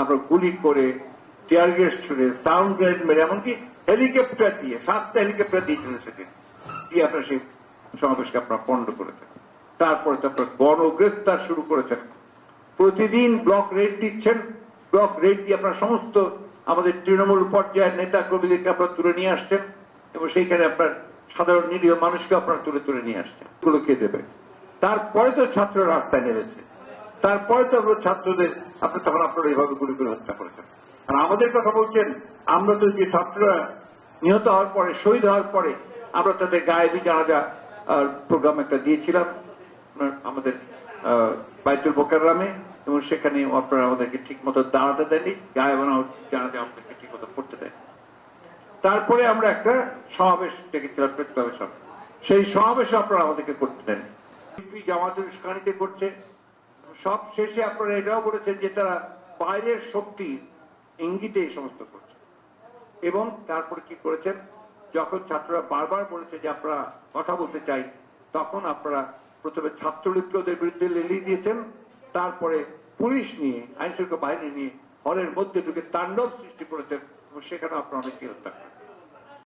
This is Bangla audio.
আমরা গুলি করে টিয়ার গ্যাস ছুড়ে সাউন্ড গ্রেড মেরে, এমনকি হেলিকপ্টার দিয়ে, সাতটা হেলিকপ্টার দিয়েছিল সেদিন দিয়ে আপনার সেই সমাবেশকে আপনারা পণ্ড করেছেন তারপরে তো আপনার গণগ্রেপ্তার শুরু করেছেন। প্রতিদিন ব্লক রেড দিচ্ছেন। ব্লক রেড দিয়ে আপনার সমস্ত আমাদের তৃণমূল পর্যায়ের নেতা কর্মীদেরকে আপনারা তুলে নিয়ে আসছেন এবং সেইখানে আপনার সাধারণ নিরীহ মানুষকে আপনারা তুলে তুলে নিয়ে আসছেন। এগুলো কে দেবে? তারপরে তো ছাত্র রাস্তায় নেমেছে। তারপরে তো আমরা ছাত্রদের, আপনি তখন আপনারা এইভাবে গুলি করে হত্যা করেছেন। আর আমাদের কথা বলছেন, আমরা তো যে ছাত্ররা নিহত হওয়ার পরে, শহীদ হওয়ার পরে, আমরা তাদের গায়েবী জানাজা প্রোগ্রাম একটা দিয়েছিলাম আমাদের বাইতুল বোকারামে এবং সেখানে আপনারা আমাদেরকে ঠিক মতো দাঁড়াতে দেননি, গায়ে বানাও জানাজা আমাদেরকে ঠিক মতো করতে দেন তারপরে আমরা একটা সমাবেশ ডেকেছিলাম প্রেস ক্লাবের সেই সমাবেশ আপনারা আমাদেরকে করতে দেন জামাতের উস্কানিতে করছে সব শেষে আপনারা এটাও বলেছেন যে তারা বাইরের শক্তি ইঙ্গিতে এই সমস্ত করছে। এবং তারপরে কি করেছেন? যখন ছাত্ররা বারবার বলেছে যে আপনারা কথা বলতে চাই, তখন আপনারা প্রথমে ছাত্রলীগকে ওদের বিরুদ্ধে লেলিয়ে দিয়েছেন। তারপরে পুলিশ নিয়ে আইন শৃঙ্খলা বাহিনী নিয়ে, হলের মধ্যে ঢুকে তাণ্ডব সৃষ্টি করেছেন এবং সেখানে আপনারা অনেককে হত্যা করেছেন।